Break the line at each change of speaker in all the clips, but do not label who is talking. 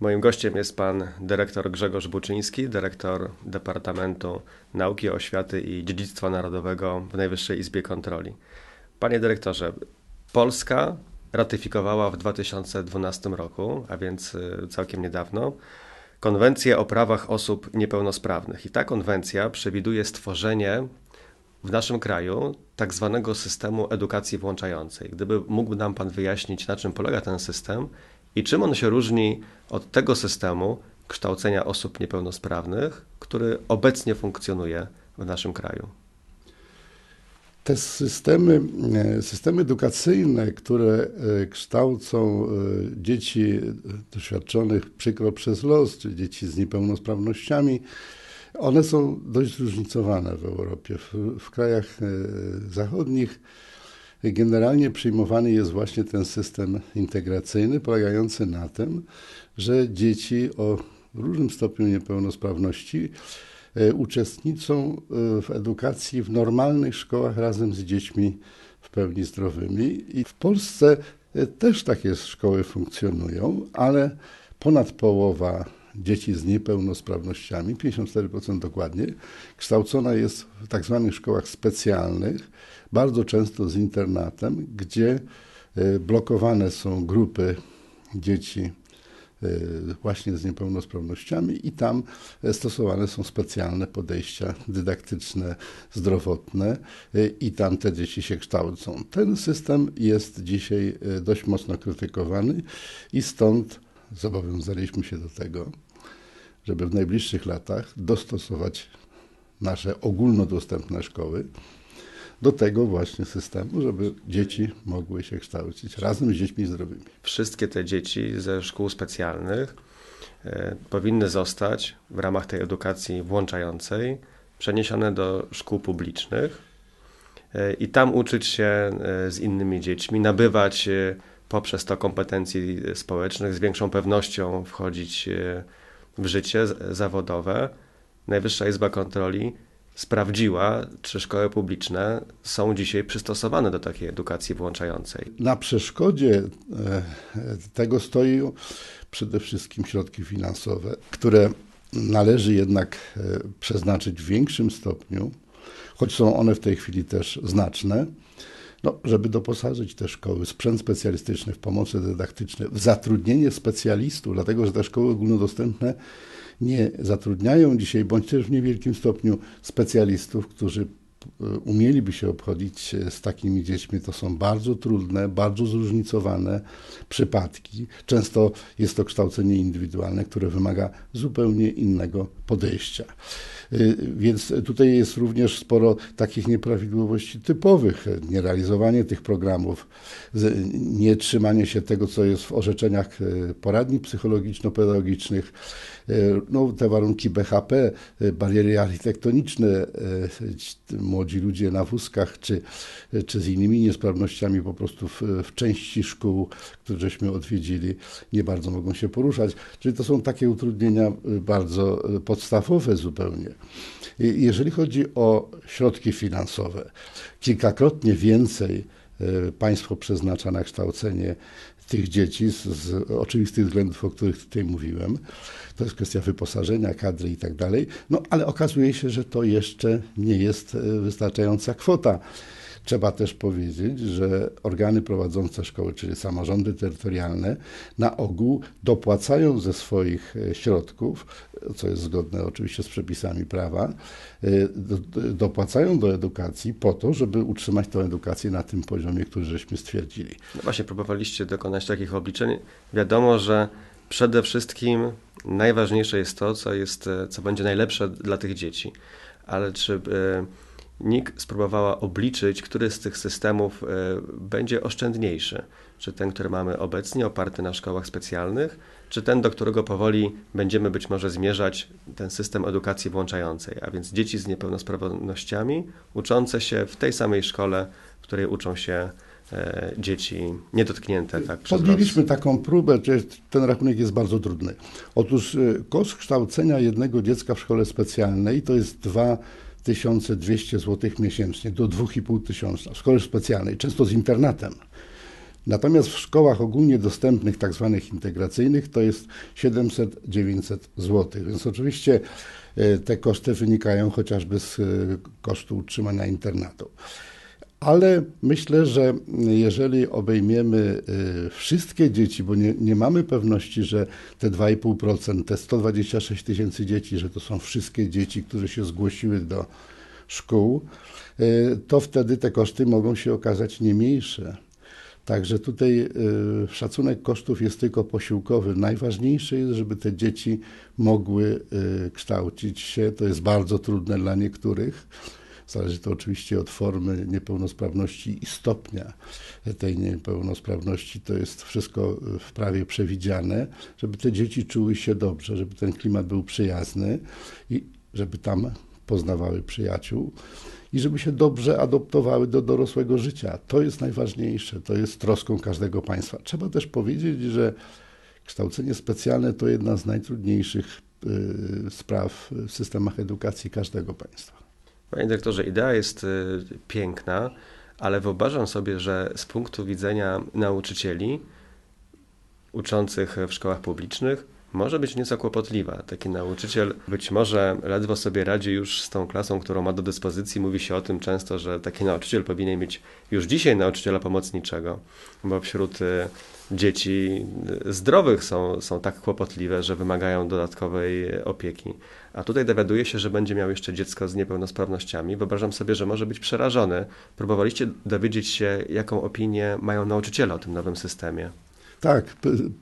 Moim gościem jest pan dyrektor Grzegorz Buczyński, dyrektor Departamentu Nauki, Oświaty i Dziedzictwa Narodowego w Najwyższej Izbie Kontroli. Panie dyrektorze, Polska ratyfikowała w 2012 roku, a więc y, całkiem niedawno, Konwencję o prawach osób niepełnosprawnych. I ta konwencja przewiduje stworzenie w naszym kraju tak zwanego systemu edukacji włączającej. Gdyby mógł nam Pan wyjaśnić, na czym polega ten system i czym on się różni od tego systemu kształcenia osób niepełnosprawnych, który obecnie funkcjonuje w naszym kraju.
Te systemy, e, systemy edukacyjne, które e, kształcą e, dzieci doświadczonych przykro przez los, czy dzieci z niepełnosprawnościami, one są dość zróżnicowane w Europie. W, w krajach zachodnich generalnie przyjmowany jest właśnie ten system integracyjny, polegający na tym, że dzieci o różnym stopniu niepełnosprawności e, uczestniczą e, w edukacji w normalnych szkołach razem z dziećmi w pełni zdrowymi. I w Polsce e, też takie szkoły funkcjonują, ale ponad połowa dzieci z niepełnosprawnościami, 54% dokładnie, kształcona jest w tak zwanych szkołach specjalnych, bardzo często z internatem, gdzie e, blokowane są grupy dzieci e, właśnie z niepełnosprawnościami i tam e, stosowane są specjalne podejścia dydaktyczne, zdrowotne i tam te dzieci się kształcą. Ten system jest dzisiaj dość mocno krytykowany i stąd zobowiązaliśmy się do tego, żeby w najbliższych latach dostosować nasze ogólnodostępne szkoły do tego właśnie systemu, żeby dzieci mogły się kształcić razem z dziećmi zdrowymi.
Wszystkie te dzieci ze szkół specjalnych e, powinny zostać w ramach tej edukacji włączającej przeniesione do szkół publicznych e, i tam uczyć się e, z innymi dziećmi, nabywać poprzez to kompetencji społecznych, z większą pewnością wchodzić w życie zawodowe. Najwyższa Izba Kontroli sprawdziła, czy szkoły publiczne są dzisiaj przystosowane do takiej edukacji włączającej.
Na przeszkodzie e, tego stoją przede wszystkim środki finansowe, które należy jednak e, przeznaczyć w większym stopniu, choć są one w tej chwili też znaczne, no, żeby doposażyć te szkoły, sprzęt specjalistyczny, w pomocy dydaktyczne, w zatrudnienie specjalistów, dlatego że te szkoły ogólnodostępne nie zatrudniają dzisiaj, bądź też w niewielkim stopniu specjalistów, którzy umieliby się obchodzić z takimi dziećmi, to są bardzo trudne, bardzo zróżnicowane przypadki. Często jest to kształcenie indywidualne, które wymaga zupełnie innego podejścia. Y, więc tutaj jest również sporo takich nieprawidłowości typowych. Nierealizowanie tych programów, nietrzymanie się tego, co jest w orzeczeniach y, poradni psychologiczno-pedagogicznych, y, no, te warunki BHP, bariery architektoniczne, młodzi ludzie na wózkach, czy, czy z innymi niesprawnościami po prostu w, w części szkół, które żeśmy odwiedzili, nie bardzo mogą się poruszać. Czyli to są takie utrudnienia bardzo podstawowe zupełnie. Jeżeli chodzi o środki finansowe, kilkakrotnie więcej e, państwo przeznacza na kształcenie tych dzieci z, z, oczywistych względów, o których tutaj mówiłem. To jest kwestia wyposażenia, kadry i tak dalej. No ale okazuje się, że to jeszcze nie jest e, wystarczająca kwota. Trzeba też powiedzieć, że organy prowadzące szkoły, czyli samorządy terytorialne, na ogół dopłacają ze swoich e, środków, co jest zgodne oczywiście z przepisami prawa, e, dopłacają do edukacji po to, żeby utrzymać tę edukację na tym poziomie, który żeśmy stwierdzili.
No właśnie, próbowaliście dokonać takich obliczeń. Wiadomo, że przede wszystkim najważniejsze jest to, co, jest, e, co będzie najlepsze dla tych dzieci. Ale czy NIK spróbowała obliczyć, który z tych systemów e, będzie oszczędniejszy. Czy ten, który mamy obecnie, oparty na szkołach specjalnych, czy ten, do którego powoli będziemy być może zmierzać ten system edukacji włączającej, a więc dzieci z niepełnosprawnościami uczące się w tej samej szkole, w której uczą się e, dzieci niedotknięte. Tak,
Podjęliśmy taką próbę, ten rachunek jest bardzo trudny. Otóż e, koszt kształcenia jednego dziecka w szkole specjalnej to jest dwa 1200 zł miesięcznie do 2500 w szkole specjalnej, często z internatem. Natomiast w szkołach ogólnie dostępnych, tak zwanych integracyjnych, to jest 700-900 zł. Więc oczywiście e, te koszty wynikają chociażby z e, kosztu utrzymania internatu. Ale myślę, że jeżeli obejmiemy y, wszystkie dzieci, bo nie, nie mamy pewności, że te 2,5%, te 126 tysięcy dzieci, że to są wszystkie dzieci, które się zgłosiły do szkół, y, to wtedy te koszty mogą się okazać nie mniejsze. Także tutaj y, szacunek kosztów jest tylko posiłkowy. Najważniejsze jest, żeby te dzieci mogły kształcić się. To jest bardzo trudne dla niektórych Zależy to oczywiście od formy niepełnosprawności i stopnia tej niepełnosprawności. To jest wszystko w prawie przewidziane, żeby te dzieci czuły się dobrze, żeby ten klimat był przyjazny i żeby tam poznawały przyjaciół i żeby się dobrze adoptowały do dorosłego życia. To jest najważniejsze, to jest troską każdego państwa. Trzeba też powiedzieć, że kształcenie specjalne to jedna z najtrudniejszych y, spraw w systemach edukacji każdego państwa.
Panie dyrektorze, idea jest y, piękna, ale wyobrażam sobie, że z punktu widzenia nauczycieli uczących w szkołach publicznych może być nieco kłopotliwa. Taki nauczyciel być może ledwo sobie radzi już z tą klasą, którą ma do dyspozycji. Mówi się o tym często, że taki nauczyciel powinien mieć już dzisiaj nauczyciela pomocniczego, bo wśród y, dzieci zdrowych są, są tak kłopotliwe, że wymagają dodatkowej opieki. A tutaj dowiaduje się, że będzie miał jeszcze dziecko z niepełnosprawnościami. Wyobrażam sobie, że może być przerażony. Próbowaliście dowiedzieć się, jaką opinię mają nauczyciele o tym nowym systemie.
Tak,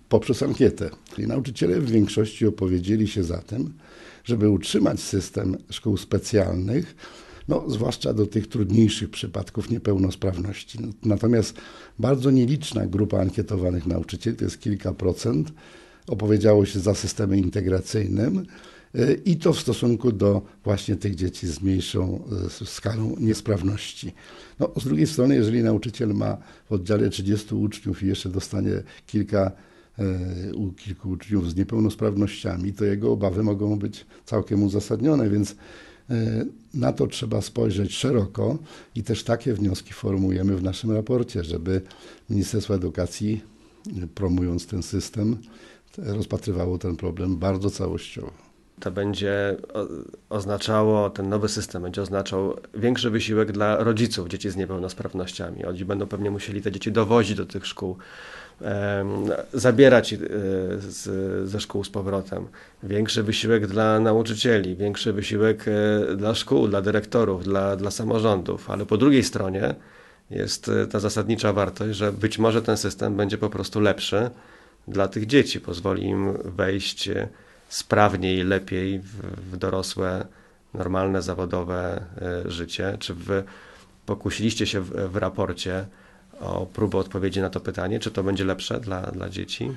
poprzez ankietę. I nauczyciele w większości opowiedzieli się za tym, żeby utrzymać system szkół specjalnych, no, zwłaszcza do tych trudniejszych przypadków niepełnosprawności. Natomiast bardzo nieliczna grupa ankietowanych nauczycieli, to jest kilka procent, opowiedziało się za systemem integracyjnym y, i to w stosunku do właśnie tych dzieci z mniejszą y, skalą niesprawności. No, z drugiej strony, jeżeli nauczyciel ma w oddziale 30 uczniów i jeszcze dostanie kilka y, u kilku uczniów z niepełnosprawnościami, to jego obawy mogą być całkiem uzasadnione, więc na to trzeba spojrzeć szeroko i też takie wnioski formułujemy w naszym raporcie, żeby Ministerstwo Edukacji, e, promując ten system, rozpatrywało ten problem bardzo całościowo.
To będzie oznaczało, ten nowy system będzie oznaczał większy wysiłek dla rodziców dzieci z niepełnosprawnościami. Oni będą pewnie musieli te dzieci dowozić do tych szkół zabierać e, z, ze szkół z powrotem. Większy wysiłek dla nauczycieli, większy wysiłek e, dla szkół, dla dyrektorów, dla, dla samorządów, ale po drugiej stronie jest e, ta zasadnicza wartość, że być może ten system będzie po prostu lepszy dla tych dzieci, pozwoli im wejść sprawniej, lepiej w, w dorosłe, normalne, zawodowe życie. Czy wy pokusiliście się w, w raporcie o próbę odpowiedzi na to pytanie, czy to będzie lepsze dla, dla dzieci?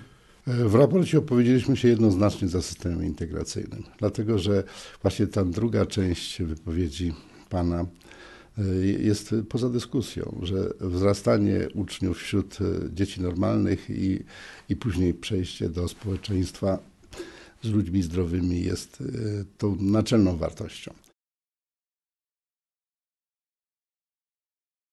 W raporcie opowiedzieliśmy się jednoznacznie za systemem integracyjnym, dlatego że właśnie ta druga część wypowiedzi pana e, jest poza dyskusją, że wzrastanie uczniów wśród e, dzieci normalnych i, i później przejście do społeczeństwa z ludźmi zdrowymi jest e, tą naczelną wartością.